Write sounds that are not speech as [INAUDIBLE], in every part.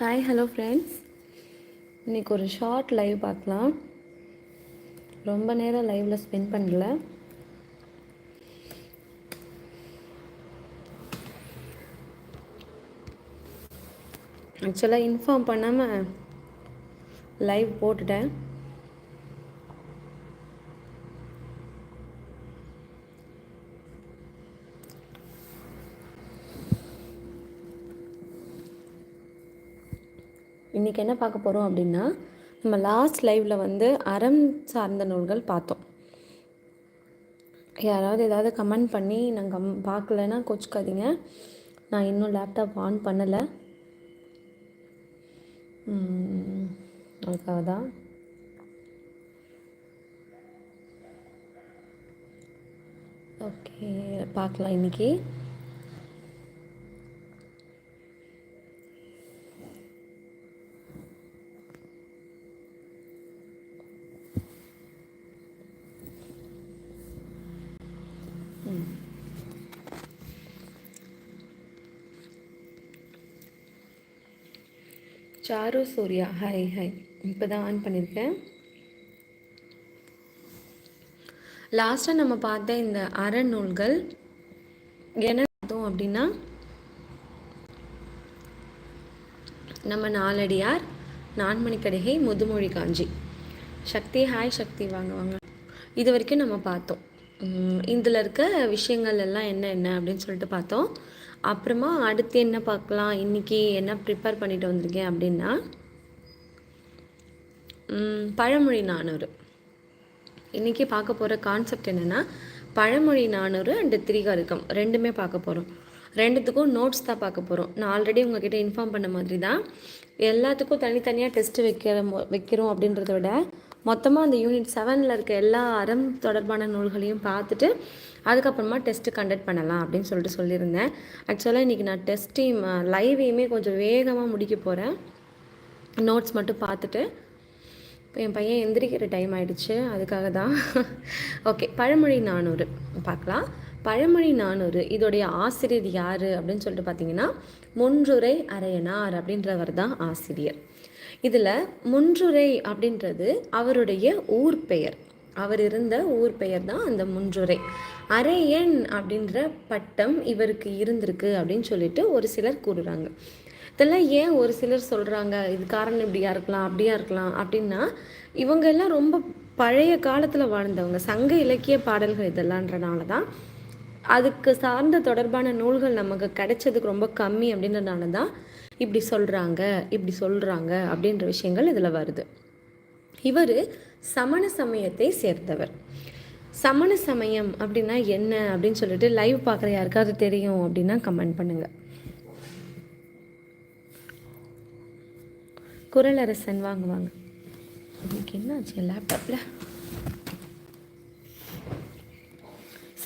Hi hello friends இன்றைக்கி ஒரு short live பார்க்கலாம். ரொம்ப நேரம் லைவில் ஸ்பெண்ட் பண்ணல. ஆக்சுவலாக இன்ஃபார்ம் பண்ணாமல் லைவ் போட்டுட்டேன். இன்றைக்கி என்ன பார்க்க போகிறோம் அப்படின்னா நம்ம லாஸ்ட் லைவில் வந்து அறம் சார்ந்த நூல்கள் பார்த்தோம். யாராவது ஏதாவது கமெண்ட் பண்ணி நான் கம் பார்க்கலன்னா கோச்சிக்காதீங்க. நான் இன்னும் லேப்டாப் ஆன் பண்ணலை. அதுக்காக தான். ஓகே பார்க்கலாம் இன்னைக்கு. சாரு சூர்யா. Hi hi. இப்போ தான் ஆன் பண்ணியிருக்கேன் லாஸ்ட்டாக நம்ம பார்த்த இந்த அறநூல்கள் என்ன பார்த்தோம் அப்படின்னா நம்ம நாலடியார் நான்மணிக்கடிகை முதுமொழி காஞ்சி. சக்தி ஹாய் சக்தி. வாங்க வாங்க. இது வரைக்கும் நம்ம பார்த்தோம். இதில் இருக்க விஷயங்கள் எல்லாம் என்ன என்ன அப்படின்னு சொல்லிட்டு பார்த்தோம். அப்புறமா அடுத்து என்ன பார்க்கலாம்? இன்னைக்கு என்ன ப்ரிப்பேர் பண்ணிட்டு வந்திருக்கேன் அப்படின்னா பழமொழி நானூறு. இன்றைக்கி பார்க்க போகிற கான்செப்ட் என்னென்னா பழமொழி நானூறு அண்டு திரிகாரிக்கம். ரெண்டுமே பார்க்க போகிறோம் ரெண்டுத்துக்கும் நோட்ஸ் தான் பார்க்க போகிறோம் நான் ஆல்ரெடி உங்ககிட்ட இன்ஃபார்ம் பண்ண மாதிரி தான் எல்லாத்துக்கும் தனித்தனியாக டெஸ்ட்டு வைக்கிற மொ- வைக்கிறோம் அப்படின்றத விட மொத்தமாக அந்த யூனிட் செவனில் இருக்க எல்லா அறம் தொடர்பான நூல்களையும் பார்த்துட்டு அதுக்கப்புறமா டெஸ்ட்டு கண்டக்ட் பண்ணலாம் அப்படின்னு சொல்லிட்டு சொல்லியிருந்தேன். ஆக்சுவலாக இன்றைக்கி நான் டெஸ்ட்டையும் லைவையுமே கொஞ்சம் வேகமாக முடிக்க போகிறேன் நோட்ஸ் மட்டும் பார்த்துட்டு இப்போ என் பையன் எந்திரிக்கிற டைம் ஆயிடுச்சு. அதுக்காக தான். [LAUGHS] ஓகே பழமொழி நானூறு. பார்க்கலாம். பழமொழி நானூறு இதோடைய ஆசிரியர் யார் அப்படின்னு சொல்லிட்டு பார்த்தீங்கன்னா முன்றுரை அரையனார் அப்படின்றவர் தான் ஆசிரியர். இதில் முன்றுரை அப்படின்றது அவருடைய ஊர் பெயர். அவர் இருந்த ஊர் பெயர் தான் அந்த முன்றுரை. அரையன் அப்படின்ற பட்டம் இவருக்கு இருந்திருக்கு அப்படின்னு சொல்லிட்டு ஒரு சிலர் கூறுறாங்க. இதெல்லாம் ஏன் ஒரு சிலர் சொல்கிறாங்க இது காரணம் இப்படியா இருக்கலாம் அப்படியா இருக்கலாம் அப்படின்னா இவங்க எல்லாம் ரொம்ப பழைய காலத்தில் வாழ்ந்தவங்க. சங்க இலக்கிய பாடல்கள் இதெல்லாம்ன்றனால தான் அதுக்கு சார்ந்த தொடர்பான நூல்கள் நமக்கு கிடைச்சதுக்கு ரொம்ப கம்மி அப்படின்றனால தான் இப்படி சொல்கிறாங்க இப்படி சொல்கிறாங்க அப்படின்ற விஷயங்கள் இதில் வருது. இவர் சமண சமயத்தை சேர்ந்தவர். சமண சமயம் அப்படின்னா என்ன அப்படின்னு சொல்லிட்டு லைவ் பார்க்குற யாருக்காவது தெரியும் அப்படின்னா கமெண்ட் பண்ணுங்கள் குரலரசன் வாங்க வாங்க. இன்னைக்கு என்னாச்சு? லேப்டாப்பில்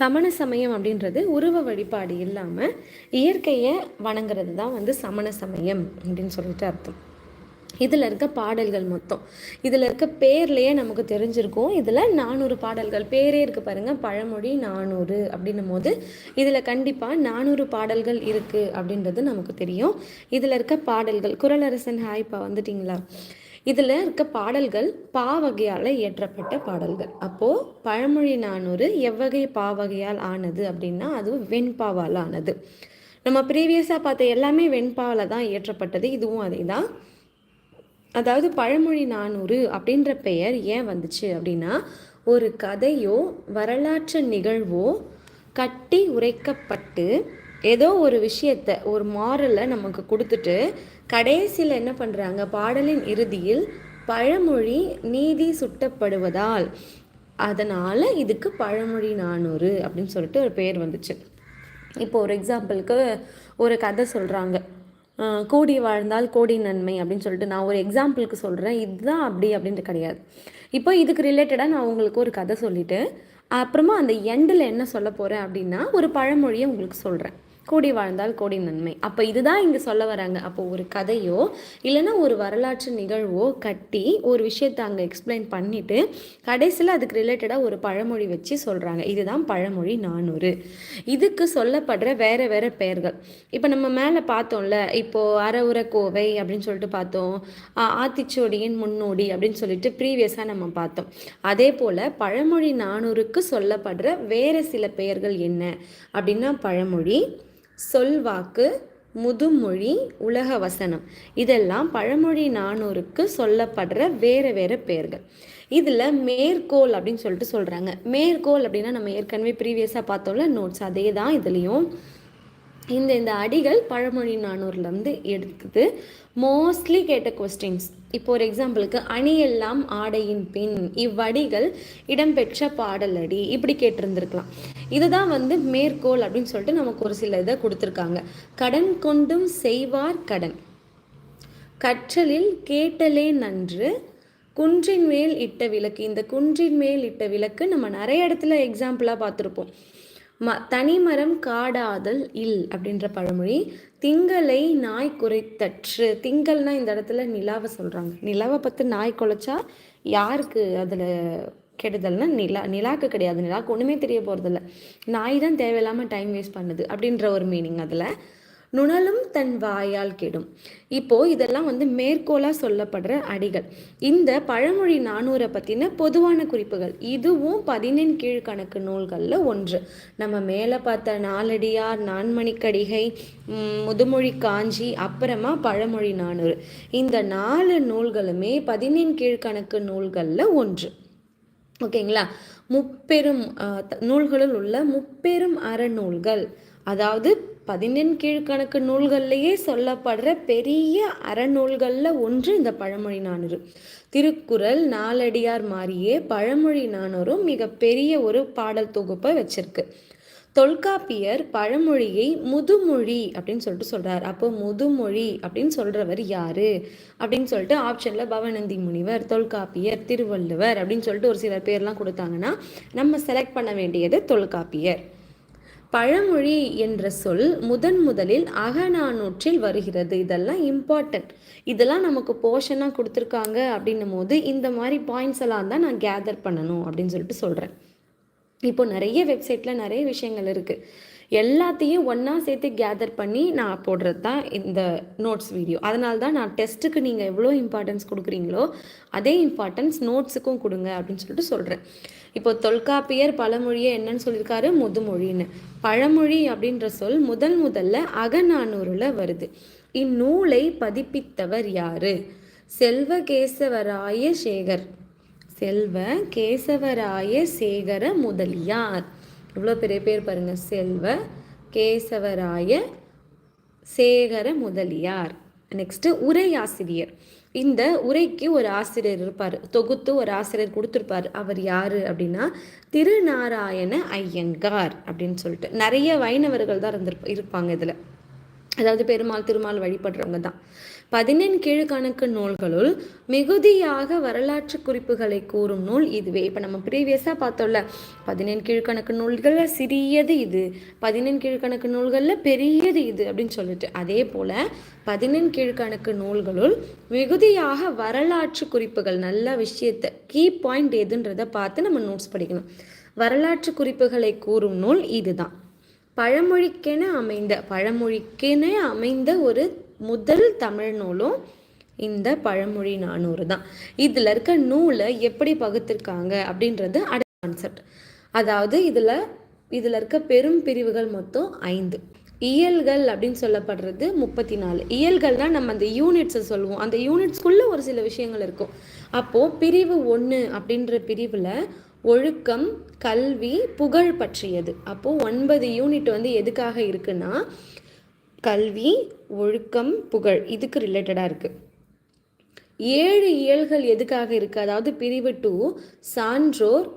சமண சமயம் அப்படின்றது உருவ வழிபாடு இல்லாமல் இயற்கையை வணங்குறது தான் வந்து சமண சமயம் அப்படின்னு சொல்லிட்டு அர்த்தம். இதில் இருக்க பாடல்கள் மொத்தம். இதில் இருக்க பேர்லேயே நமக்கு தெரிஞ்சிருக்கும். இதில் நானூறு பாடல்கள். பேரே இருக்குது பாருங்கள் பழமொழி நானூறு அப்படின்னும் போது இதில் கண்டிப்பாக நானூறு பாடல்கள் இருக்குது அப்படின்றது நமக்கு தெரியும். இதில் இருக்க பாடல்கள் குரலரசன் ஹாய்ப்பா வந்துட்டிங்களா? இதில் இருக்க பாடல்கள் பா வகையால் இயற்றப்பட்ட பாடல்கள். அப்போது பழமொழி நானூறு எவ்வகை பாவகையால் ஆனது அப்படின்னா அது வெண்பாவால் ஆனது. நம்ம ப்ரீவியஸாக பார்த்த எல்லாமே வெண்பாவில் தான் இயற்றப்பட்டது. இதுவும் அதே தான் அதாவது பழமொழி நானூறு அப்படின்ற பெயர் ஏன் வந்துச்சு அப்படின்னா ஒரு கதையோ வரலாற்று நிகழ்வோ கட்டி உரைக்கப்பட்டு ஏதோ ஒரு விஷயத்த ஒரு மாரலை நமக்கு கொடுத்துட்டு கடைசியில் என்ன பண்ணுறாங்க பாடலின் இறுதியில் பழமொழி நீதி சுட்டப்படுவதால் அதனால் இதுக்கு பழமொழி நானூறு அப்படின்னு சொல்லிட்டு ஒரு பெயர் வந்துச்சு. இப்போ ஒரு எக்ஸாம்பிளுக்கு ஒரு கதை சொல்கிறாங்க கோடி வாழ்ந்தால் கோடி நன்மை அப்படின்னு சொல்லிட்டு நான் ஒரு எக்ஸாம்பிளுக்கு சொல்கிறேன் இதுதான் அப்படி அப்படின்ட்டு கிடையாது. இப்போ இதுக்கு ரிலேட்டடாக நான் உங்களுக்கு ஒரு கதை சொல்லிவிட்டு அப்புறமா அந்த எண்டில் என்ன சொல்ல போகிறேன் அப்படின்னா ஒரு பழமொழியை உங்களுக்கு சொல்கிறேன் கூடி வாழ்ந்தால் கோடி நன்மை. அப்போ இதுதான் இங்கே சொல்ல வராங்க. அப்போ ஒரு கதையோ இல்லைன்னா ஒரு வரலாற்று நிகழ்வோ கட்டி ஒரு விஷயத்தை அங்கே எக்ஸ்பிளைன் பண்ணிவிட்டு கடைசியில் அதுக்கு ரிலேட்டடாக ஒரு பழமொழி வச்சு சொல்கிறாங்க இதுதான் பழமொழி நானூறு. இதுக்கு சொல்லப்படுற வேறு வேறு பெயர்கள். இப்போ நம்ம மேலே பார்த்தோம்ல இப்போது அறவுர கோவை அப்படின்னு சொல்லிட்டு பார்த்தோம். ஆத்திச்சோடியின் முன்னோடி அப்படின்னு சொல்லிட்டு ப்ரீவியஸாக நம்ம பார்த்தோம். அதே போல் பழமொழி நானூறுக்கு சொல்லப்படுற வேறு சில பெயர்கள் என்ன? அப்படின்னா பழமொழி சொல்வாக்கு முதுமொழி உலக வசனம் இதெல்லாம் பழமொழி நானூறுக்கு சொல்லப்படுற வேறு வேறு பெயர்கள் இதில் மேற்கோள் அப்படின்னு சொல்லிட்டு சொல்கிறாங்க மேற்கோள் அப்படின்னா நம்ம ஏற்கனவே ப்ரீவியஸாக பார்த்தோம்ல நோட்ஸ் அதே தான் இதுலேயும் இந்த இந்த அடிகள் பழமொழி நானூர்லேருந்து எடுக்குது. மோஸ்ட்லி கேட்ட கொஸ்டின்ஸ் இப்போ ஒரு எக்ஸாம்பிளுக்கு அணியெல்லாம் ஆடையின் பின் இவ்வடிகள் இடம்பெற்ற பாடலடி. இப்படி கேட்டிருந்துருக்கலாம். இதுதான் வந்து மேற்கோள் அப்படின்னு சொல்லிட்டு நமக்கு ஒரு சில இதை கொடுத்துருக்காங்க. கடன் கொண்டும் செய்வார் கடன். கற்றலில் கேட்டலே நன்று. குன்றின் மேல் இட்ட விளக்கு. இந்த குன்றின் மேல் இட்ட விளக்கு நம்ம நிறைய இடத்துல எக்ஸாம்பிளாக பார்த்துருப்போம். ம தனிமரம் காடாதல் இல் அப்படின்ற பழமொழி திங்களை நாய் குறைத்தற்று திங்கள்னா இந்த இடத்துல நிலாவை சொல்கிறாங்க நிலாவை பார்த்து நாய் குலைச்சா யாருக்கு அதில் கெடுதல்னா நிலா நிலாக்கு கிடையாது. நிலாக்கு ஒன்றுமே தெரிய போகிறதில்ல நாய் தான் தேவையில்லாமல் டைம் வேஸ்ட் பண்ணுது அப்படின்ற ஒரு மீனிங் அதில். நுணலும் தன் வாயால் கெடும். இப்போ இதெல்லாம் வந்து மேற்கோளாக சொல்லப்படுற அடிகள். இந்த பழமொழி நானூரை பற்றின பொதுவான குறிப்புகள். இதுவும் பதினெண் கீழ்கணக்கு நூல்களில் ஒன்று. நம்ம மேலே பார்த்த நாலடியார் நான்மணிக்கடிகை முதுமொழி காஞ்சி அப்புறமா பழமொழி நானூறு. இந்த நாலு நூல்களுமே பதினெண் கீழ்கணக்கு நூல்களில் ஒன்று. ஓகேங்களா? முப்பெரும் நூல்களில் உள்ள முப்பெரும் அறநூல்கள். அதாவது பதினெண் கீழ்கணக்கு நூல்கள்லேயே சொல்லப்படுற பெரிய அறநூல்களில் ஒன்று இந்த பழமொழி நானூறு. திருக்குறள் நாலடியார் மாறியே பழமொழி நானூறும் மிக பெரிய ஒரு பாடல் தொகுப்பை வச்சிருக்கு. தொல்காப்பியர் பழமொழியை முதுமொழி அப்படின்னு சொல்லிட்டு சொல்கிறார் அப்போ முதுமொழி அப்படின்னு சொல்கிறவர் யார்? அப்படின்னு சொல்லிட்டு ஆப்ஷனில் பவநந்தி முனிவர் தொல்காப்பியர் திருவள்ளுவர் அப்படின்னு சொல்லிட்டு ஒரு சில பேர்லாம் கொடுத்தாங்கன்னா நம்ம செலக்ட் பண்ண வேண்டியது தொல்காப்பியர். பழமொழி என்ற சொல் முதன் முதலில் அகநானூற்றில் வருகிறது. இதெல்லாம் இம்பார்ட்டன்ட் இதெல்லாம் நமக்கு போர்ஷனாக கொடுத்துருக்காங்க அப்படின்னும் போது இந்த மாதிரி பாயிண்ட்ஸ் எல்லாம் தான் நான் கேதர் பண்ணணும் அப்படின்னு சொல்லிட்டு சொல்கிறேன் இப்போ நிறைய வெப்சைட்டில் நிறைய விஷயங்கள் இருக்குது எல்லாத்தையும் ஒன்றா சேர்த்து கேதர் பண்ணி நான் போடுறது தான் இந்த நோட்ஸ் வீடியோ அதனால தான் நான் டெஸ்ட்டுக்கு நீங்கள் எவ்வளோ இம்பார்ட்டன்ஸ் கொடுக்குறீங்களோ அதே இம்பார்ட்டன்ஸ் நோட்ஸுக்கும் கொடுங்க அப்படின்னு சொல்லிட்டு சொல்கிறேன் இப்போ தொல்காப்பியர் பழமொழியை என்னன்னு சொல்லியிருக்காரு? முதுமொழின்னு. பழமொழி அப்படின்ற சொல் முதல் முதல்ல அகநானூரில் வருது. இந்நூலை பதிப்பித்தவர் யாரு? செல்வகேசவராய சேகர். செல்வ கேசவராய சேகர முதலியார். இவ்வளோ பெரிய பேர் பாருங்கள் செல்வ கேசவராய சேகர முதலியார். நெக்ஸ்ட்டு உரையாசிரியர். இந்த உரைக்கு ஒரு ஆசிரியர் இருப்பார். தொகுத்து ஒரு ஆசிரியர் கொடுத்துருப்பார். அவர் யார் அப்படின்னா திருநாராயண ஐயங்கார் அப்படின்னு சொல்லிட்டு. நிறைய வைணவர்கள் தான் இருந்திருப்ப இருப்பாங்க இதில். அதாவது பெருமாள் திருமால் வழிபடுறவங்க தான் பதினெண் கீழ்கணக்கு நூல்களுள் மிகுதியாக வரலாற்று குறிப்புகளை கூறும் நூல் இதுவே. இப்போ நம்ம ப்ரீவியஸாக பார்த்தோம்ல பதினெண் கீழ்கணக்கு நூல்களில் சிறியது இது பதினெண் கீழ்கணக்கு நூல்களில் பெரியது இது அப்படின்னு சொல்லிட்டு. அதே போல் பதினெண் கீழ்கணக்கு நூல்களுள் மிகுதியாக வரலாற்று குறிப்புகள் நல்ல விஷயத்தை கீ பாயிண்ட் எதுன்றதை பார்த்து நம்ம நோட்ஸ் படிக்கணும். வரலாற்று குறிப்புகளை கூறும் நூல் இதுதான். பழமொழிக்கென அமைந்த பழமொழிக்கென அமைந்த ஒரு முதல் தமிழ் நூலும் இந்த பழமொழி நானூறு தான். இதில் இருக்க நூலை எப்படி பகுத்திருக்காங்க அப்படின்றது அடுத்த கான்செப்ட் அதாவது இதில் இதில் இருக்க பெரும் பிரிவுகள் மொத்தம் ஐந்து. இயல்கள் அப்படின்னு சொல்லப்படுறது முப்பத்தி நாலு இயல்கள் தான் நம்ம அந்த யூனிட்ஸை சொல்லுவோம். அந்த யூனிட்ஸ்குள்ளே ஒரு சில விஷயங்கள் இருக்கும். அப்போது பிரிவு ஒன்று அப்படின்ற பிரிவில் ஒழுக்கம் கல்வி புகழ் பற்றியது. அப்போது ஒன்பது யூனிட் வந்து எதுக்காக இருக்குன்னா கல்வி ஒழுக்கம் புகழ். இதுக்கு ரிலேட்டடாக இருக்குது ஏழு இயல்கள் எதுக்காக இருக்குது அதாவது பிரிவு டூ சான்றோர்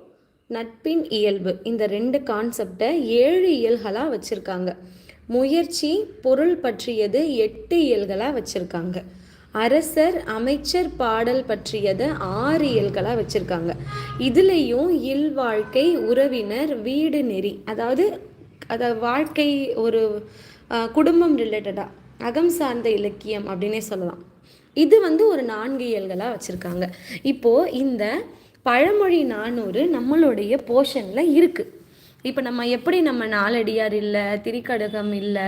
நட்பின் இயல்பு. இந்த ரெண்டு கான்செப்டை ஏழு இயல்களாக வச்சுருக்காங்க. முயற்சி பொருள் பற்றியது எட்டு இயல்களாக வச்சுருக்காங்க. அரசர் அமைச்சர் பாடல் பற்றியதை ஆறு இயல்களாக வச்சுருக்காங்க. இதுலேயும் இல்வாழ்க்கை உறவினர் வீடு நெறி. அதாவது அதாவது வாழ்க்கை ஒரு குடும்பம் ரிலேட்டடாக அகம் சார்ந்த இலக்கியம் அப்படின்னே சொல்லலாம். இது வந்து ஒரு நான்கு இயல்களாக வச்சுருக்காங்க. இப்போது இந்த பழமொழி நானூறு நம்மளுடைய போர்ஷனில் இருக்குது இப்போ நம்ம எப்படி நம்ம நாலடியார் இல்லை திரிக்கடகம் இல்லை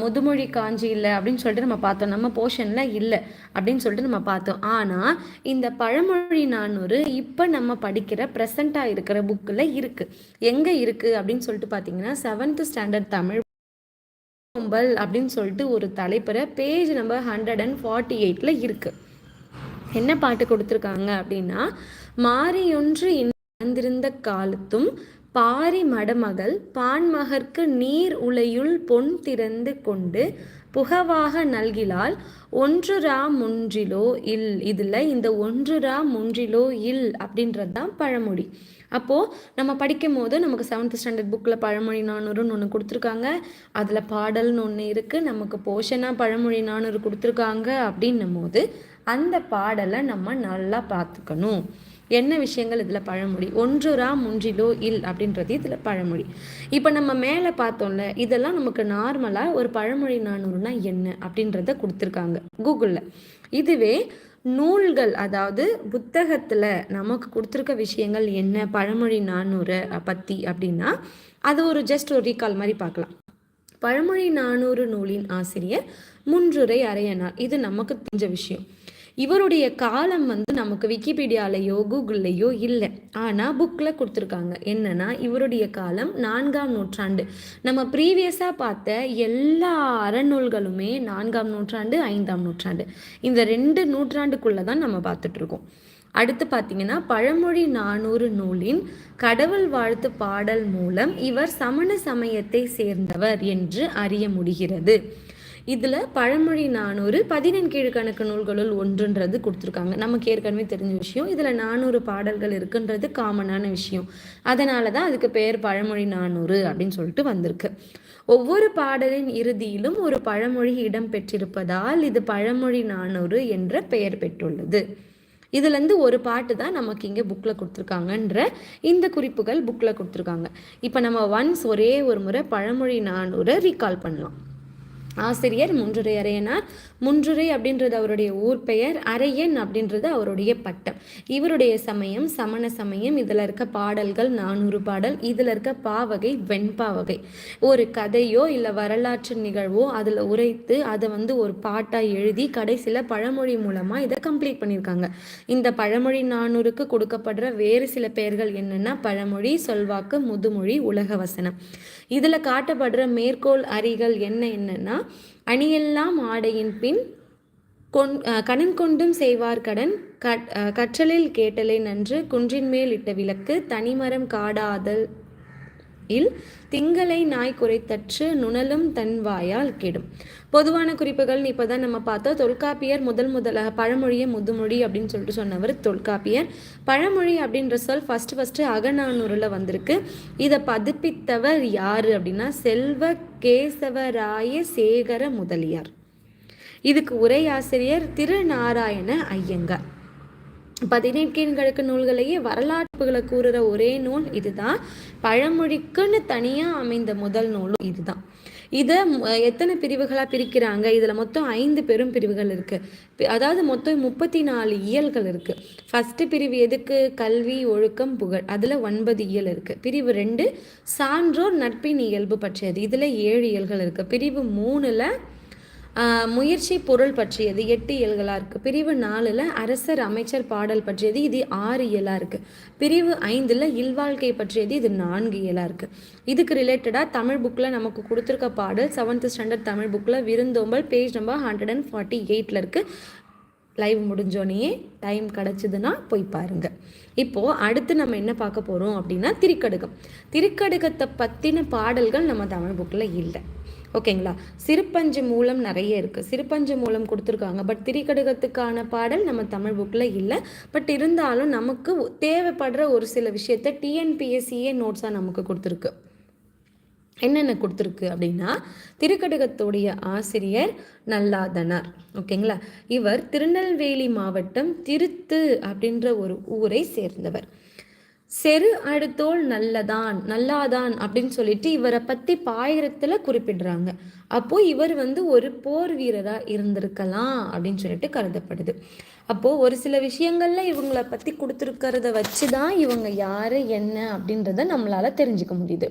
முதுமொழி காஞ்சி இல்லை அப்படின்னு சொல்லிட்டு நம்ம பார்த்தோம். நம்ம போர்ஷனில் இல்லை அப்படின்னு சொல்லிட்டு நம்ம பார்த்தோம். ஆனால் இந்த பழமொழி நானூறு இப்போ நம்ம படிக்கிற ப்ரெசண்ட்டாக இருக்கிற புக்கில் இருக்குது எங்கே இருக்குது அப்படின்னு சொல்லிட்டு பார்த்தீங்கன்னா செவன்த் ஸ்டாண்டர்ட் தமிழ் கும்பல் அப்படின்னு சொல்லிட்டு ஒரு தலைப்புற page number hundred and forty எயிட்டில் இருக்குது என்ன பாட்டு கொடுத்துருக்காங்க அப்படின்னா மாறியொன்று வந்திருந்த காலத்தும் பாரி மடமகள் பான்மகற்கு நீர் உலையுள் பொன் திறந்து கொண்டு புகவாக நல்கிலால் ஒன்று ரா முன்றிலோ இல் இதில் இந்த ஒன்று ரா முன்றிலோ இல் அப்படின்றது தான் பழமொழி. அப்போது நம்ம படிக்கும் போது நமக்கு செவன்த் ஸ்டாண்டர்ட் புக்கில் பழமொழி நானூறுன்னு ஒன்று கொடுத்துருக்காங்க. அதில் பாடல்னு ஒன்று இருக்குது நமக்கு போர்ஷனாக பழமொழி நானூறு கொடுத்துருக்காங்க அப்படின்னும் போது அந்த பாடலை நம்ம நல்லா பார்த்துக்கணும். என்ன விஷயங்கள் இதில் பழமொழி? ஒன்றுரா முன்றிலோ இல் அப்படின்றது இதில் பழமொழி. இப்போ நம்ம மேலே பார்த்தோம்ல இதெல்லாம் நமக்கு நார்மலாக ஒரு பழமொழி நானூறுனா என்ன அப்படின்றத கொடுத்துருக்காங்க கூகுளில். இதுவே நூல்கள் அதாவது புத்தகத்தில் நமக்கு கொடுத்துருக்க விஷயங்கள் என்ன? பழமொழி நானூறு பற்றி அப்படின்னா அது ஒரு ஜஸ்ட் ஒரு ரீகால் மாதிரி பார்க்கலாம். பழமொழி நானூறு நூலின் ஆசிரியர் முன்றுரை அரையனார். இது நமக்கு தெரிஞ்ச விஷயம். இவருடைய காலம் வந்து நமக்கு விக்கிபீடியாலேயோ கூகுள்லேயோ இல்லை. ஆனால் புக்கில் கொடுத்துருக்காங்க. என்னன்னா இவருடைய காலம் நான்காம் நூற்றாண்டு. நம்ம ப்ரீவியஸாக பார்த்த எல்லா அறநூல்களுமே நான்காம் நூற்றாண்டு ஐந்தாம் நூற்றாண்டு. இந்த ரெண்டு நூற்றாண்டுக்குள்ளே தான் நம்ம பார்த்துட்ருக்கோம். அடுத்து பார்த்தீங்கன்னா பழமொழி நானூறு நூலின் கடவுள் வாழ்த்து பாடல் மூலம் இவர் சமண சமயத்தை சேர்ந்தவர் என்று அறிய முடிகிறது. இதில் பழமொழி நானூறு பதினெண் கீழ்கணக்கு நூல்களுள் ஒன்றுன்றது கொடுத்துருக்காங்க. நமக்கு ஏற்கனவே தெரிஞ்ச விஷயம். இதில் நானூறு பாடல்கள் இருக்குன்றது காமனான விஷயம். அதனால தான் அதுக்கு பெயர் பழமொழி நானூறு அப்படின்னு சொல்லிட்டு வந்திருக்கு. ஒவ்வொரு பாடலின் இறுதியிலும் ஒரு பழமொழி இடம் பெற்றிருப்பதால் இது பழமொழி நானூறு என்ற பெயர் பெற்றுள்ளது. இதுலேருந்து ஒரு பாட்டு தான் நமக்கு இங்கே புக்கில் கொடுத்துருக்காங்கன்ற இந்த குறிப்புகள் புக்கில் கொடுத்துருக்காங்க. இப்போ நம்ம ஒன்ஸ் ஒரே ஒரு முறை பழமொழி நானூரை ரீகால் பண்ணலாம். ஆசிரியர் முன்றுரை அரையனார் முன்றுரை அப்படின்றது அவருடைய ஊர் பெயர் அரையன் அப்படின்றது அவருடைய பட்டம். இவருடைய சமயம் சமண சமயம் இதில் இருக்க பாடல்கள் நானூறு பாடல் இதில் இருக்க பாவகை வெண்பாவகை ஒரு கதையோ இல்லை வரலாற்று நிகழ்வோ அதில் உரைத்து அதை வந்து ஒரு பாட்டாக எழுதி கடைசியில் பழமொழி மூலமாக இதை கம்ப்ளீட் பண்ணியிருக்காங்க இந்த பழமொழி நானூறுக்கு கொடுக்கப்படுற வேறு சில பெயர்கள் என்னென்னா பழமொழி சொல்வாக்கு முதுமொழி உலக வசனம். இதில் காட்டப்படுற மேற்கோள் அறிகள் என்ன என்னன்னா அணியெல்லாம் ஆடையின் பின் கொண் கடன் கொண்டும் செய்வார் கடன். கற்றலில் கேட்டலே நன்று. குன்றின் மேல் இட்ட விளக்கு தனிமரம் காடாதல் இல் திங்களை நாய் குறைத்தற்று நுணலும் தன் வாயால் கெடும். பொதுவான குறிப்புகள் இப்போ தான் நம்ம பார்த்தோம். தொல்காப்பியர் முதல் முதலாக பழமொழியை முதுமொழி அப்படின்னு சொல்லிட்டு சொன்னவர் தொல்காப்பியர். பழமொழி அப்படின்ற சொல் ஃபஸ்ட்டு ஃபஸ்ட்டு அகநானூரில் வந்திருக்கு. இதை பதிப்பித்தவர் யார் அப்படின்னா செல்வ கேசவராய சேகர முதலியார். இதுக்கு உரையாசிரியர் திருநாராயண ஐயங்கார். பதினெட்கிழக்கு நூல்களையே வரலாற்றுகளை கூறுகிற ஒரே நூல் இதுதான். பழமொழிக்குன்னு தனியாக அமைந்த முதல் நூலும் இதுதான். இதை எத்தனை பிரிவுகளாக பிரிக்கிறாங்க? இதில் மொத்தம் ஐந்து பெரும் பிரிவுகள் இருக்குது அதாவது மொத்தம் முப்பத்தி நாலு இயல்கள் இருக்குது ஃபஸ்ட்டு பிரிவு எதுக்கு? கல்வி ஒழுக்கம் புகழ். அதில் ஒன்பது இயல் இருக்குது பிரிவு ரெண்டு சான்றோர் நட்பின் இயல்பு பற்றியது. இதில் ஏழு இயல்கள் இருக்குது பிரிவு மூணில் முயற்சி பொருள் பற்றியது எட்டு இயல்களாக இருக்குது பிரிவு நாலில் அரசர் அமைச்சர் பாடல் பற்றியது இது ஆறு இயலாக இருக்குது பிரிவு ஐந்தில் இல்வாழ்க்கை பற்றியது இது நான்கு இயலாக இருக்குது இதுக்கு ரிலேட்டடாக தமிழ் புக்கில் நமக்கு கொடுத்துருக்க பாடல் செவன்த் ஸ்டாண்டர்ட் தமிழ் புக்கில் விருந்தோம்பல் page number hundred and forty எயிட்டில் இருக்குது லைவ் முடிஞ்சோடனே டைம் கிடச்சிதுன்னா போய் பாருங்கள் இப்போது அடுத்து நம்ம என்ன பார்க்க போகிறோம் அப்படின்னா திரிக்கடுகம். திரிக்கடுகத்தை பற்றின பாடல்கள் நம்ம தமிழ் புக்கில் இல்லை. ஓகேங்களா? சிறுபஞ்சு மூலம் நிறைய இருக்குது சிறுபஞ்சு மூலம் கொடுத்துருக்காங்க. பட் திரிகடுகத்துக்கான பாடல் நம்ம தமிழ் புக்கில் இல்லை. பட் இருந்தாலும் நமக்கு தேவைப்படுற ஒரு சில விஷயத்த டிஎன்பிஎஸ்சியே நோட்ஸாக நமக்கு கொடுத்துருக்கு. என்னென்ன கொடுத்துருக்கு அப்படின்னா திருக்கடுகத்துடைய ஆசிரியர் நல்லாதனார். ஓகேங்களா? இவர் திருநெல்வேலி மாவட்டம் திருத்து அப்படின்ற ஒரு ஊரை சேர்ந்தவர். செரு அடுத்தோள் நல்லதான் நல்லாதான் அப்படின்னு சொல்லிட்டு இவரை பத்தி பாயிரத்துல குறிப்பிடுறாங்க. அப்போ இவர் வந்து ஒரு போர் வீரரா இருந்திருக்கலாம் அப்படின்னு சொல்லிட்டு கருதப்படுது. அப்போ ஒரு சில விஷயங்கள்ல இவங்கள பத்தி கொடுத்துருக்கிறத வச்சுதான் இவங்க யாரு என்ன அப்படின்றத நம்மளால தெரிஞ்சுக்க முடியுது.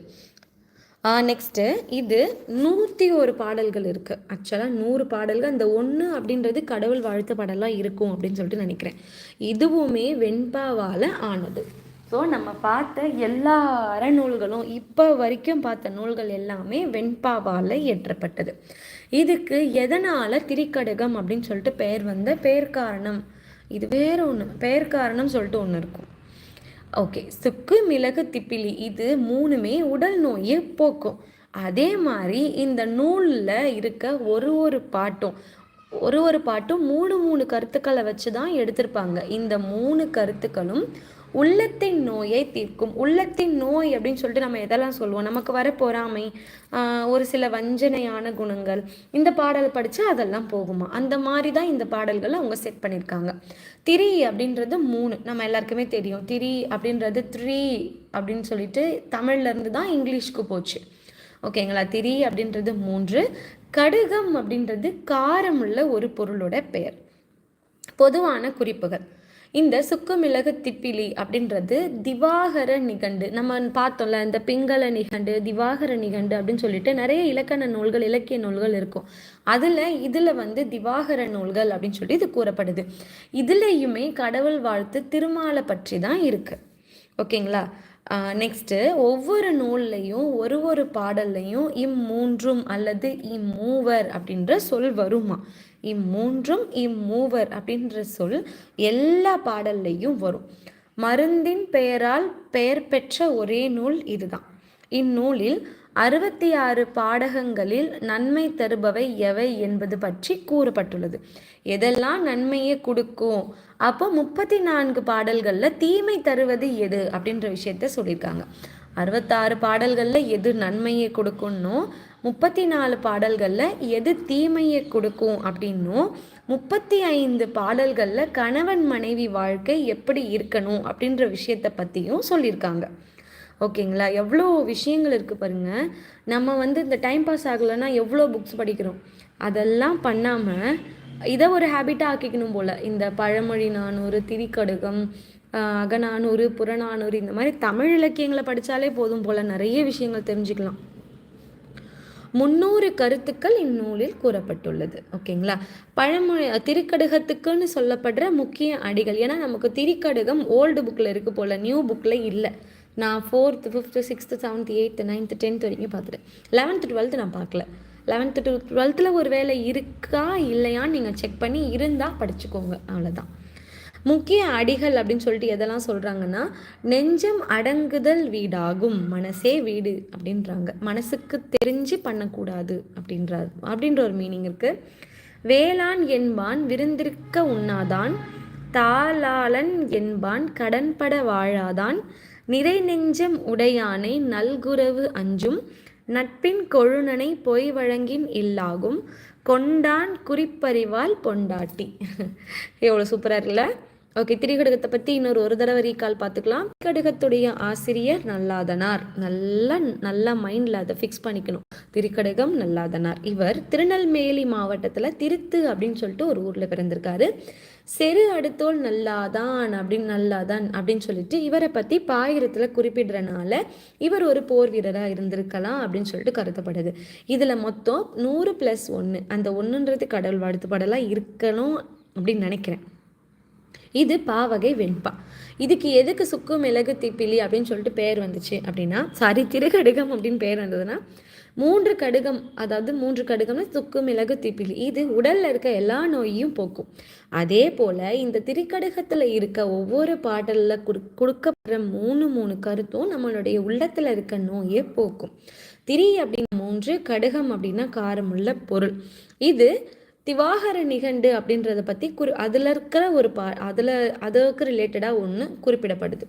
நெக்ஸ்ட்டு இது நூற்றி ஒரு பாடல்கள் இருக்குது ஆக்சுவலாக நூறு பாடல்கள் அந்த ஒன்று அப்படின்றது கடவுள் வாழ்த்து பாடலாக இருக்கும் அப்படின்னு சொல்லிட்டு நினைக்கிறேன். இதுவுமே வெண்பாவால் ஆனது. ஸோ நம்ம பார்த்த எல்லா அறநூல்களும் இப்போ வரைக்கும் பார்த்த நூல்கள் எல்லாமே வெண்பாவால் இயற்றப்பட்டது. இதுக்கு எதனால் திரிக்கடகம் அப்படின்னு சொல்லிட்டு பெயர் வந்த பெயர் காரணம்? இது வேற ஒன்று பெயர் காரணம் சொல்லிட்டு ஒன்று இருக்கும். ஓகே சுக்கு மிளகு திப்பிலி இது மூணுமே உடல் நோயை போக்கும். அதே மாதிரி இந்த நூலில் இருக்க ஒரு ஒரு பாட்டும் ஒரு ஒரு பாட்டும் மூணு மூணு கருத்துக்களை வச்சு தான் எடுத்திருப்பாங்க. இந்த மூணு கருத்துக்களும் உள்ளத்தின் நோயை தீர்க்கும். உள்ளத்தின் நோய் அப்படின்னு சொல்லிட்டு நம்ம எதெல்லாம் சொல்லுவோம்? நமக்கு வர பொறாமை ஒரு சில வஞ்சனையான குணங்கள் இந்த பாடல் படித்தா அதெல்லாம் போகுமா? அந்த மாதிரி தான் இந்த பாடல்களை அவங்க செட் பண்ணியிருக்காங்க. திரி அப்படின்றது மூணு. நம்ம எல்லாருக்குமே தெரியும். திரி அப்படின்றது த்ரீ அப்படின்னு சொல்லிட்டு தமிழ்லேருந்து தான் இங்கிலீஷ்க்கு போச்சு. ஓகேங்களா? திரி அப்படின்றது மூன்று. கடுகம் அப்படின்றது காரமுள்ள ஒரு பொருளோட பெயர். பொதுவான குறிப்புகள். இந்த சுக்குமிளகு திப்பிலி அப்படின்றது திவாகர நிகண்டு. நம்ம பார்த்தோம்ல இந்த பிங்கள நிகண்டு திவாகர நிகண்டு அப்படின்னு சொல்லிட்டு நிறைய இலக்கண நூல்கள் இலக்கிய நூல்கள் இருக்கும். அதில் இதில் வந்து திவாகர நூல்கள் அப்படின்னு சொல்லி இது கூறப்படுது. இதுலேயுமே கடவுள் வாழ்த்து திருமாலை பற்றி தான் இருக்குது ஓகேங்களா? நெக்ஸ்ட்டு ஒவ்வொரு நூல்லையும் ஒரு ஒரு பாடல்லையும் இம்மூன்றும் அல்லது இம்மூவர் அப்படின்ற சொல் வருமா? இம்மூன்றும் இம்மூவர் அப்படின்ற சொல் எல்லா பாடல்லையும் வரும். மருந்தின் பெயரால் பெயர் பெற்ற ஒரே நூல் இதுதான். இந்நூலில் அறுபத்தி ஆறு பாடகங்களில் நன்மை தருபவை எவை என்பது பற்றி கூறப்பட்டுள்ளது. எதெல்லாம் நன்மையை கொடுக்கும்? அப்போ முப்பத்தி நான்கு பாடல்களில் தீமை தருவது எது அப்படின்ற விஷயத்த சொல்லியிருக்காங்க. அறுபத்தாறு பாடல்களில் எது நன்மையை கொடுக்கும்னோ முப்பத்தி நாலு பாடல்களில் எது தீமையை கொடுக்கும் அப்படின்னும் முப்பத்தி ஐந்து பாடல்களில் கணவன் மனைவி வாழ்க்கை எப்படி இருக்கணும் அப்படின்ற விஷயத்தை பற்றியும் சொல்லியிருக்காங்க. ஓகேங்களா? எவ்வளோ விஷயங்கள் இருக்குது பாருங்கள் நம்ம வந்து இந்த டைம் பாஸ் ஆகலைன்னா எவ்வளோ புக்ஸ் படிக்கிறோம்? அதெல்லாம் பண்ணாமல் இதை ஒரு ஹேபிட்டாக ஆக்கிக்கணும் போல். இந்த பழமொழி நானூறு திரிக்கடுகம் அகநானூறு புறநானூறு இந்த மாதிரி தமிழ் இலக்கியங்களை படித்தாலே போதும் போல் நிறைய விஷயங்கள் தெரிஞ்சுக்கலாம். முன்னூறு கருத்துக்கள் இந்நூலில் கூறப்பட்டுள்ளது. ஓகேங்களா? பழமொழி திருக்கடுகத்துக்குன்னு சொல்லப்படுற முக்கிய அடிகள். ஏன்னா நமக்கு திரிக்கடுகம் ஓல்டு புக்கில் இருக்குது போல் நியூ புக்கில் இல்லை. நான் fourth fifth sixth seventh eighth ninth tenth வரைக்கும் பார்த்துட்டேன். லெவன்த்து டுவெல்த்து நான் பார்க்கல. லெவன்த்து டு டுவெல்த்தில் ஒரு வேலை இருக்கா இல்லையான்னு நீங்கள் செக் பண்ணி இருந்தால் படிச்சுக்கோங்க. அவ்வளோதான் முக்கிய அடிகள் அப்படின்னு சொல்லிட்டு எதெல்லாம் சொல்கிறாங்கன்னா நெஞ்சம் அடங்குதல் வீடாகும் மனசே வீடு அப்படின்றாங்க. மனசுக்கு தெரிஞ்சு பண்ணக்கூடாது அப்படின்றார். அப்படின்ற ஒரு மீனிங் இருக்குது வேளாண் என்பான் விருந்திருக்க உண்ணாதான் தாளாளன் என்பான் கடன்பட வாழாதான் நிறை நெஞ்சம் உடையானை நல்குறவு அஞ்சும் நட்பின் கொழுனனை பொய் வழங்கின் இல்லாகும் கொண்டான் குறிப்பறிவால் பொண்டாட்டி. எவ்வளோ சூப்பராக இருக்குல்ல? ஓகே திரிகடுகத்தை பற்றி இன்னொரு ஒரு தடவை ரீகால் பார்த்துக்கலாம். திரிகடுகத்துடைய ஆசிரியர் நல்லாதனார். நல்லா நல்லா மைண்டில் அதை ஃபிக்ஸ் பண்ணிக்கணும். திரிகடுகம் நல்லாதனார். இவர் திருநெல்வேலி மாவட்டத்தில் திருத்து அப்படின்னு சொல்லிட்டு ஒரு ஊரில் பிறந்திருக்காரு. செரு அடுத்தோல் நல்லாதான் அப்படின்னு நல்லாதான் அப்படின்னு சொல்லிட்டு இவரை பற்றி பாயிரத்தில் குறிப்பிடுறனால இவர் ஒரு போர் வீரராக இருந்திருக்கலாம் அப்படின்னு சொல்லிட்டு கருதப்படுது. இதில் மொத்தம் நூறு ப்ளஸ் ஒன்று அந்த ஒன்றுன்றது கடவுள் வாழ்த்துப்பாடெல்லாம் இருக்கணும் அப்படின்னு நினைக்கிறேன். இது பாவகை வெண்பா. இதுக்கு எதுக்கு சுக்கு மிளகு திப்பிலி அப்படின்னு சொல்லிட்டு பேர் வந்துச்சு அப்படின்னா சாரி திருகடுகம் அப்படின்னு பேர் வந்ததுன்னா மூன்று கடுகம் அதாவது மூன்று கடுகம்னா சுக்கு மிளகு திப்பிலி. இது உடல்ல இருக்க எல்லா நோயையும் போக்கும். அதே போல இந்த திரிக்கடுகத்துல இருக்க ஒவ்வொரு பாடல்ல கொடுக்கப்படுற மூணு மூணு கருத்தும் நம்மளுடைய உள்ளத்துல இருக்க நோயை போக்கும். திரி அப்படின்னா மூன்று கடுகம் அப்படின்னா காரமுள்ள பொருள். இது திவாகர நிகண்டு அப்படின்றத பற்றி குறி அதில் இருக்கிற ஒரு பா அதில் அதற்கு ரிலேட்டடாக ஒன்று குறிப்பிடப்படுது.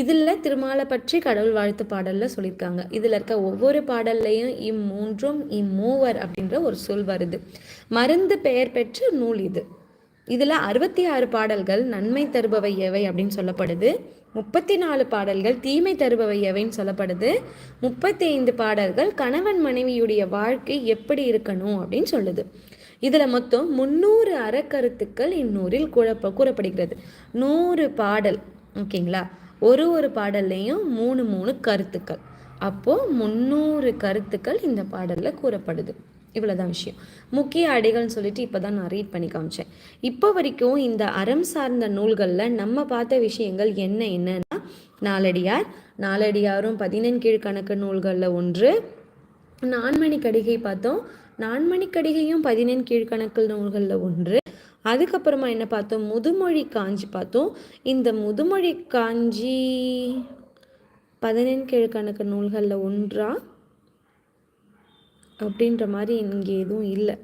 இதில் திருமாலை பற்றி கடவுள் வாழ்த்து பாடலில் சொல்லியிருக்காங்க. இதில் இருக்க ஒவ்வொரு பாடல்லையும் இம்மூன்றும் இம்மூவர் அப்படின்ற ஒரு சொல் வருது. மருந்து பெயர் பெற்ற நூல் இது. இதில் அறுபத்தி ஆறு பாடல்கள் நன்மை தருபவை எவை அப்படின்னு சொல்லப்படுது. முப்பத்தி நாலு பாடல்கள் தீமை தருபவை எவைன்னு சொல்லப்படுது. முப்பத்தி ஐந்து பாடல்கள் கணவன் மனைவியுடைய வாழ்க்கை எப்படி இருக்கணும் அப்படின்னு சொல்லுது. இதில் மொத்தம் முந்நூறு அறக்கருத்துக்கள் இந்நூறில் கூறப்ப கூறப்படுகிறது. நூறு பாடல் ஓகேங்களா? ஒரு ஒரு பாடல்லையும் மூணு மூணு கருத்துக்கள். அப்போது முந்நூறு கருத்துக்கள் இந்த பாடலில் கூறப்படுது. இவ்வளோதான் விஷயம். முக்கிய அடைகள்னு சொல்லிட்டு இப்போ தான் நான் ரீட் பண்ணி காமிச்சேன். இப்போ வரைக்கும் இந்த அறம் சார்ந்த நூல்களில் நம்ம பார்த்த விஷயங்கள் என்ன என்னன்னா நாலடியார் நாலடியாரும் பதினெண் கீழ்கணக்கு நூல்களில் ஒன்று நான்மணி கடிகை பார்த்தோம் நான்மணி கடிகையும் பதினெண் கீழ்கணக்கு நூல்களில் ஒன்று அதுக்கப்புறமா என்ன பார்த்தோம்? முதுமொழி காஞ்சி பார்த்தோம். இந்த முதுமொழி காஞ்சி பதினெண்கிழக்கணக்கு நூல்களில் ஒன்றா அப்படின்ற மாதிரி இங்கே எதுவும் இல்லை.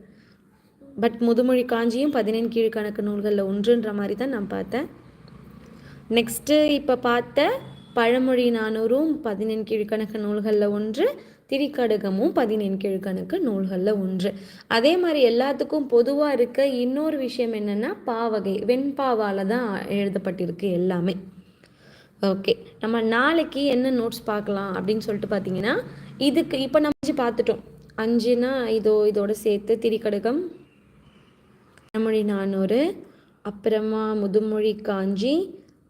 பட் முதுமொழி காஞ்சியும் பதினெண் கீழ்கணக்கு நூல்களில் ஒன்றுன்ற மாதிரி தான் நான் பார்த்தேன். நெக்ஸ்ட்டு இப்போ பார்த்த பழமொழி நானூறும் பதினெண் கீழ்கணக்கு நூல்களில் ஒன்று திரிக்கடுகமும் பதினெண் கீழ்கணக்கு நூல்களில் ஒன்று. அதே மாதிரி எல்லாத்துக்கும் பொதுவாக இருக்க இன்னொரு விஷயம் என்னென்னா பாவகை வெண்பாவால் தான் எழுதப்பட்டிருக்கு எல்லாமே. ஓகே நம்ம நாளைக்கு என்ன நோட்ஸ் பார்க்கலாம் அப்படின்னு சொல்லிட்டு பார்த்தீங்கன்னா இதுக்கு இப்போ நம்ம பார்த்துட்டோம். அஞ்சுனா இதோ இதோட சேர்த்து திரிக்கடுகம் மொழி நானூறு அப்புறமா முதுமொழி காஞ்சி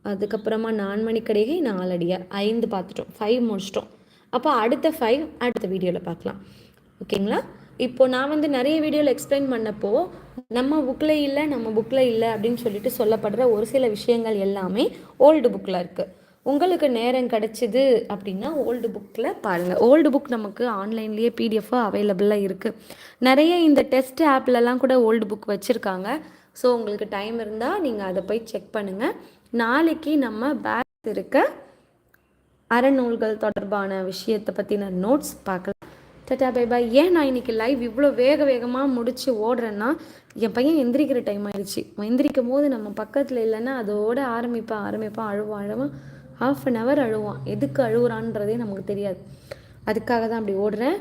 அதுக்கப்புறமா நான்மணி கடைகை நாலடியார். ஐந்து பார்த்துட்டோம். ஃபைவ் முடிச்சிட்டோம். அப்போ அடுத்த ஃபைவ் அடுத்த வீடியோவில் பார்க்கலாம். ஓகேங்களா இப்போ நான் வந்து நிறைய வீடியோவில் எக்ஸ்பிளைன் பண்ணப்போ நம்ம புக்கில் இல்லை நம்ம புக்கில் இல்லை அப்படின்னு சொல்லிட்டு சொல்லப்படுற ஒரு சில விஷயங்கள் எல்லாமே ஓல்டு புக்கில் இருக்குது உங்களுக்கு நேரம் கிடச்சிது அப்படின்னா ஓல்டு புக்கில் பாருங்கள் ஓல்டு புக் நமக்கு ஆன்லைன்லேயே பிடிஎஃபாக அவைலபிளாக இருக்குது நிறைய இந்த டெஸ்ட் ஆப்லலாம் கூட ஓல்டு புக் வச்சுருக்காங்க. ஸோ உங்களுக்கு டைம் இருந்தால் நீங்கள் அதை போய் செக் பண்ணுங்கள் நாளைக்கு நம்ம பேக் இருக்க அறநூல்கள் தொடர்பான விஷயத்தை பற்றின நோட்ஸ் பார்க்கலாம். டட்டா பை பாய் ஏன் நான் இன்னைக்கு லைவ் இவ்வளோ வேக வேகமாக முடித்து ஓடுறேன்னா என் பையன் எந்திரிக்கிற டைம் ஆயிடுச்சு. எந்திரிக்கும் போது நம்ம பக்கத்தில் இல்லைன்னா அதோட ஆரம்பிப்பான் ஆரம்பிப்பான் அழுவான் அழுவான். ஹாஃப் அன் ஹவர் அழுவான். எதுக்கு அழுகுறான்றதே நமக்கு தெரியாது. அதுக்காக தான் அப்படி ஓடுறேன்.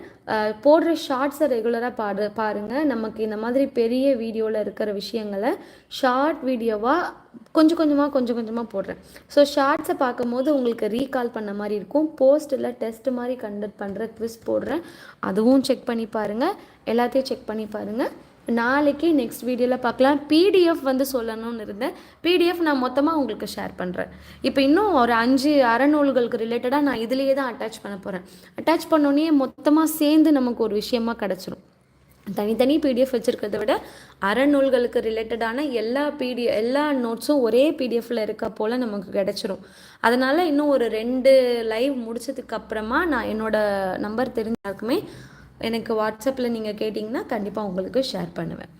போடுற ஷார்ட்ஸை ரெகுலராக பாடு பாருங்கள் நமக்கு இந்த மாதிரி பெரிய வீடியோவில் இருக்கிற விஷயங்களை ஷார்ட் வீடியோவாக கொஞ்சம் கொஞ்சமாக கொஞ்சம் கொஞ்சமாக போடுறேன். ஸோ ஷார்ட்ஸை பார்க்கும்போது உங்களுக்கு ரீகால் பண்ண மாதிரி இருக்கும். போஸ்ட்டில் டெஸ்ட் மாதிரி கண்டக்ட் பண்ணுற குவிஸ் போடுறேன். அதுவும் செக் பண்ணி பாருங்கள் எல்லாத்தையும் செக் பண்ணி பாருங்கள் நாளைக்கு நெக்ஸ்ட் வீடியோவில் பார்க்கலாம். பிடிஎஃப் வந்து சொல்லணும்னு இருந்தேன். பிடிஎஃப் நான் மொத்தமாக உங்களுக்கு ஷேர் பண்ணுறேன் இப்போ இன்னும் ஒரு அஞ்சு அறநூல்களுக்கு ரிலேட்டடாக நான் இதுலேயே தான் அட்டாச் பண்ண போகிறேன் அட்டாச் பண்ணோன்னே மொத்தமாக சேர்ந்து நமக்கு ஒரு விஷயமா கிடச்சிரும். தனித்தனி பிடிஎஃப் வச்சுருக்கிறத விட அறநூல்களுக்கு ரிலேட்டடான எல்லா பிடி எல்லா நோட்ஸும் ஒரே பிடிஎஃப்பில் இருக்க போல் நமக்கு கிடச்சிரும். அதனால் இன்னும் ஒரு ரெண்டு லைவ் முடிச்சதுக்கு அப்புறமா நான் என்னோடய நம்பர் தெரிஞ்சாருக்குமே எனக்கு வாட்ஸ்அப்பில் நீங்கள் கேட்டிங்கன்னா கண்டிப்பாக உங்களுக்கு ஷேர் பண்ணுவேன்.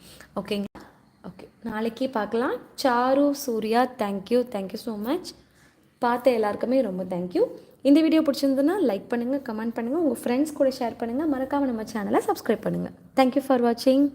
ஓகேங்களா? ஓகே நாளைக்கு பார்க்கலாம். Charu Surya thank you thank you so much பார்த்த எல்லாருக்குமே ரொம்ப தேங்க்யூ இந்த வீடியோ பிடிச்சிருந்ததுன்னா லைக் பண்ணுங்கள் கமெண்ட் பண்ணுங்கள் உங்கள் ஃப்ரெண்ட்ஸ் கூட ஷேர் பண்ணுங்கள் மறக்காமல் நம்ம சேனலை சப்ஸ்கிரைப் பண்ணுங்கள் தேங்க்யூ ஃபார் வாட்சிங்